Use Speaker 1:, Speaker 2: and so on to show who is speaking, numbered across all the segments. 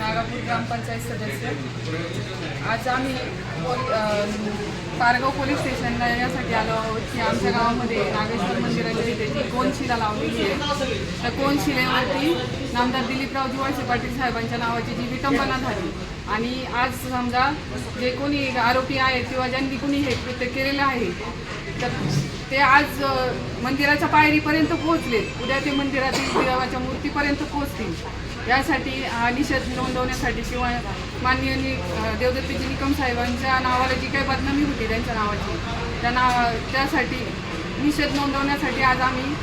Speaker 1: नागापूर ग्रामपंचायत सदस्य. आज आम्ही पारगाव पोलीस स्टेशनला यासाठी आलो आहोत की आमच्या गावामध्ये नागेश्वर मंदिराच्या इथे जी कोनशिला लावलेली आहे त्या कोनशिलेवरती नामदार दिलीपराव वळसे पाटील साहेबांच्या नावाची जी विटंबना झाली. आणि आज समजा जे कोणी आरोपी आहेत किंवा ज्यांनी कोणी हे कृत्य केलेलं आहे तर ते आज मंदिराच्या पायरीपर्यंत पोहोचले. उद्या ते मंदिरातील देवाच्या मूर्तीपर्यंत पोहोचतील. यासाठी हा निषेध नोंदवण्यासाठी किंवा माननीय नि देवदत्तजी निकम साहेबांच्या नावाला जी काही बदनामी होती त्यांच्या नावाची त्या नावा त्यासाठी निषेध नोंदवण्यासाठी आज आम्ही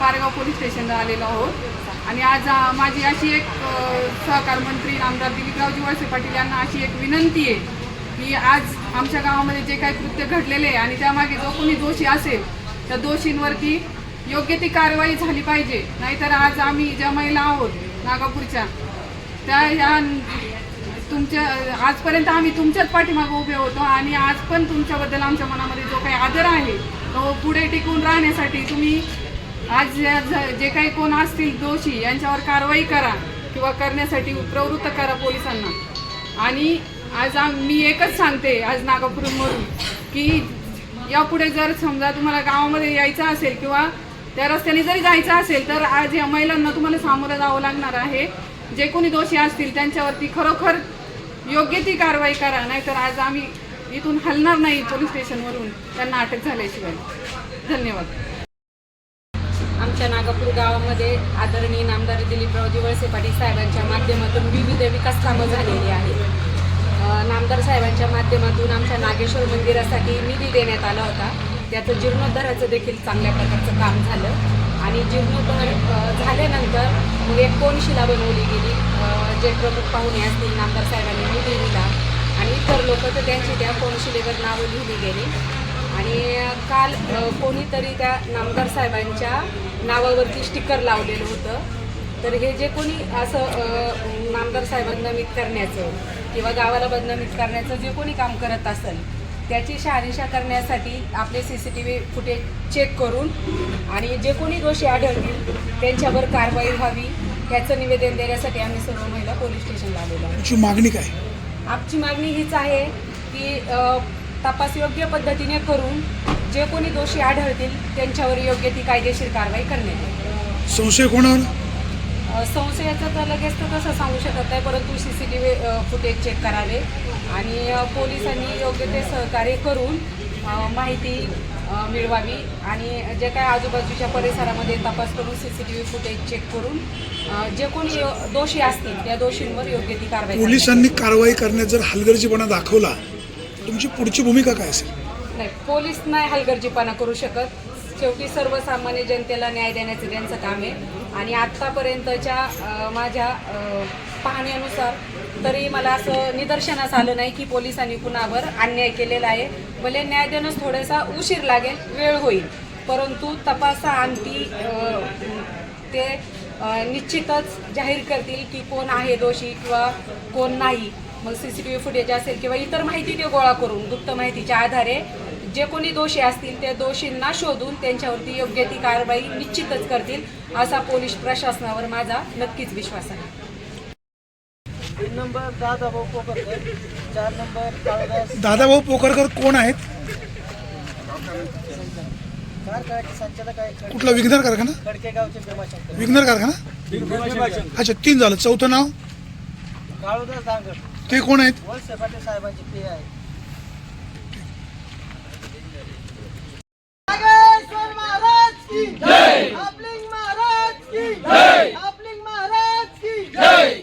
Speaker 1: पारगाव पोलीस स्टेशनला आलेलो आहोत. आणि आज माझी अशी एक सहकार मंत्री आमदार दिलीपरावजी वळसे पाटील यांना अशी एक विनंती आहे की आज आमच्या गावामध्ये जे काही कृत्य घडलेले आहे आणि त्यामागे जो कोणी दोषी असेल त्या दोषींवरती योग्य ती कारवाई झाली पाहिजे. नाहीतर आज आम्ही ज्या महिला आहोत नागापूरच्या त्या ह्या तुमच्या आजपर्यंत आम्ही तुमच्याच पाठीमागे उभे होतो आणि आज पण तुमच्याबद्दल आमच्या मनामध्ये जो काही आदर आहे तो पुढे टिकून राहण्यासाठी तुम्ही आज ज- जे काही कोण असतील दोषी यांच्यावर कारवाई करा किंवा करण्यासाठी प्रवृत्त करा पोलिसांना. आणि आज मी एकच सांगते आज नागापूरमधून की यापुढे जर समजा तुम्हाला गावामध्ये यायचं असेल किंवा त्या रस्त्याने जरी जायचं असेल तर आज या महिलांना तुम्हाला सामोरं जावं लागणार आहे. जे कोणी दोषी असतील त्यांच्यावरती खरोखर योग्य ती कारवाई करा नाहीतर आज आम्ही इथून हलणार नाही पोलीस स्टेशनवरून. त्यांना अटक झाल्याशिवाय. धन्यवाद.
Speaker 2: आमच्या नागापूर गावामध्ये आदरणीय नामदार दिलीपरावजी वळसे पाटील साहेबांच्या माध्यमातून विविध विकास कामं झालेली आहेत. नामदार साहेबांच्या माध्यमातून आमच्या नागेश्वर मंदिरासाठी निधी देण्यात आला होता. त्याचं जीर्णोद्धाराचं देखील चांगल्या प्रकारचं काम झालं. आणि जीर्णोद्धार झाल्यानंतर मग एक कोनशिला बनवली गेली? जे प्रमुख पाहुणे असतील नामदार साहेबांनी निधी दिला. आणि इतर लोक तर त्यांची त्या कोनशिलेवर नावं लिहिली गेली. आणि काल कोणीतरी त्या नामदार साहेबांच्या नावावरती स्टिकर लावलेलं होतं. तर हे जे कोणी असं नामदार साहेबांना मीत करण्याचं किंवा गावाला बदनामीत करण्याचं जे कोणी काम करत असेल त्याची शहानिशा करण्यासाठी आपले C C T V footage check करून आणि जे कोणी दोषी आढळतील त्यांच्यावर कारवाई व्हावी ह्याचं निवेदन देण्यासाठी आम्ही सर्व महिला पोलीस स्टेशनला आलेलो आहोत.
Speaker 3: तुमची मागणी काय?
Speaker 2: आमची मागणी हीच आहे की अ, तपास योग्य पद्धतीने करून जे कोणी दोषी आढळतील त्यांच्यावर योग्य ती कायदेशीर कारवाई करण्यात येईल.
Speaker 3: संशय कोणावर?
Speaker 2: अ, संशयाचं तर लगेच तर तसं सांगू शकत नाही परंतु C C T V footage check करावे. आणि पोलिसांनी योग्य ते सहकार्य करून माहिती मिळवावी आणि जे काय आजूबाजूच्या परिसरामध्ये तपास करून C C T V footage check करून जे कोणी यो- दोषी असतील त्या दोषींवर योग्य ती कारवाई
Speaker 3: पोलिसांनी कारवाई करण्यात जर हलगर्जीपणा दाखवला तुमची पुढची भूमिका काय असेल?
Speaker 2: नाही पोलीस नाही हलगर्जीपणा करू शकत. शेवटी सर्वसामान्य जनतेला न्याय देण्याचं त्यांचं काम आहे. आणि आत्तापर्यंतच्या माझ्या पाहण्यानुसार तरी मला असं निदर्शनास आलं नाही की पोलिसांनी कुणावर अन्याय केलेला आहे. भले न्याय देणंच थोडासा उशीर लागेल वेळ होईल. परंतु तपासाअंती अ, ते निश्चितच जाहीर करतील की कोण आहे दोषी किंवा कोण नाही. मग C C T V footage असेल किंवा इतर माहिती ते गोळा करून गुप्त माहितीच्या आधारे जे कोणी दोषी असतील त्या दोषींना शोधून त्यांच्यावरती योग्य ती कारवाई निश्चितच करतील असा पोलीस प्रशासनावर माझा नक्कीच विश्वास आहे.
Speaker 4: नंबर दादा भाऊ पोकरकर चार नंबर काळदास.
Speaker 3: दादाभाऊ पोकरकर कोण आहेत?
Speaker 4: कारखान्याचे संचालक आहे
Speaker 3: कुठला विघ्नर कारखाना?
Speaker 4: खडके गावचे भीमाशंकर.
Speaker 3: विघ्नर कारखाना? अच्छा तीन झालं. चौथं नाव?
Speaker 4: काळूदास दांगड
Speaker 3: ते कोण आहेत?
Speaker 4: वळसे पाटील साहेबांचे पे आहे. महाराज की जय. आपलिंग महाराज की जय आपलिंग महाराज की जय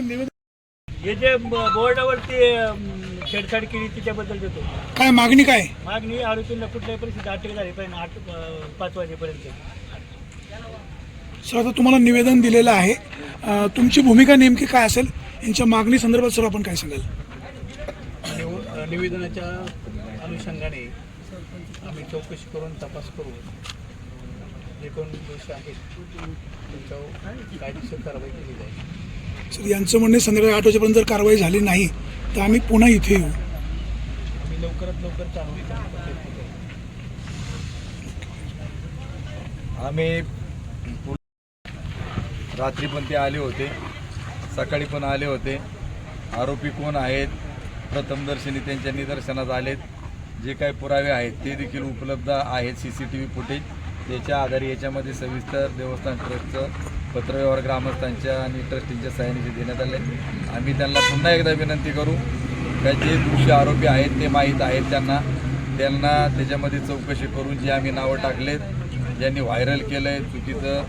Speaker 3: निवेदन
Speaker 5: हे जे बोर्डावरती छेडछाड केली त्याच्याबद्दल देतो.
Speaker 3: काय मागणी काय?
Speaker 5: मागणी आरोपींना कुठल्याही परिस्थिती अटक झाली पाहिजे आठ पाच वाजेपर्यंत.
Speaker 3: सर आता तुम्हाला निवेदन दिलेलं आहे. तुमची भूमिका नेमकी काय असेल? यांच्या मागणी संदर्भात सर आपण काय सांगाल?
Speaker 6: निव- निवेदनाच्या अनुषंगाने आम्ही चौकशी करून तपास करू. जे कोण दोषी आहेत त्यांच्यावर कायदेशीर कारवाई केली जाईल.
Speaker 3: सर यांचं म्हणणे संध्याकाळी आठ वाजेपर्यंत जर कारवाई झाली नाही तर आम्ही पुन्हा इथे येऊ.
Speaker 6: आम्ही लवकरात लवकर कारवाई करण्याचा प्रयत्न करू.
Speaker 7: आम्ही रात्री पण ते आले होते. सकाळी पण आले होते. आरोपी कोण आहेत? प्रथमदर्शनी त्यांच्या निदर्शनात आलेत. जे काही पुरावे आहेत ते देखील उपलब्ध आहेत C C T V footage त्याच्या आधारे याच्यामध्ये सविस्तर देवस्थान ट्रस्टचं पत्रव्यवहार ग्रामस्थांच्या आणि ट्रस्टींच्या सहाय्याने देण्यात आले. आम्ही त्यांना पुन्हा एकदा विनंती करू का जे दोषी आरोपी आहेत ते माहीत आहेत त्यांना. त्यांना त्याच्यामध्ये चौकशी करून जे आम्ही नावं टाकलेत ज्यांनी व्हायरल केलं आहे चुकीचं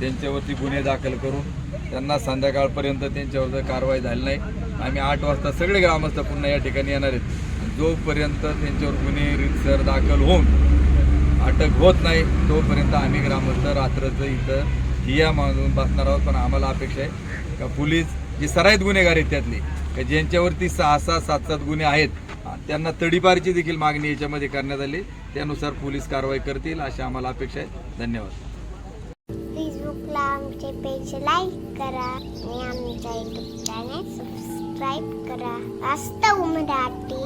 Speaker 7: त्यांच्यावरती गुन्हे दाखल करून त्यांना संध्याकाळपर्यंत त्यांच्यावर कारवाई झाली नाही आम्ही आठ वाजता सगळे ग्रामस्थ पुन्हा या ठिकाणी येणार आहेत. जोपर्यंत त्यांच्यावर गुन्हे रितसर दाखल होऊन अटक होत नाही तोपर्यंत आम्ही ग्रामस्थ रात्रचं इथं ठिया मानून बसणार आहोत पण आम्हाला अपेक्षा आहे का पोलीस जे सराईत गुन्हेगार आहेत त्यातले का ज्यांच्यावरती सहा सहा सात सात गुन्हे आहेत त्यांना तडीपारची देखील मागणी याच्यामध्ये करण्यात आली. त्यानुसार पोलीस कारवाई करतील अशी आम्हाला अपेक्षा आहे. धन्यवाद.
Speaker 8: फेसबुकला आमचे पेज लाईक करा आणि आमच्या युट्यूब चॅनल सबस्क्राईब करा. वास्तव मराठी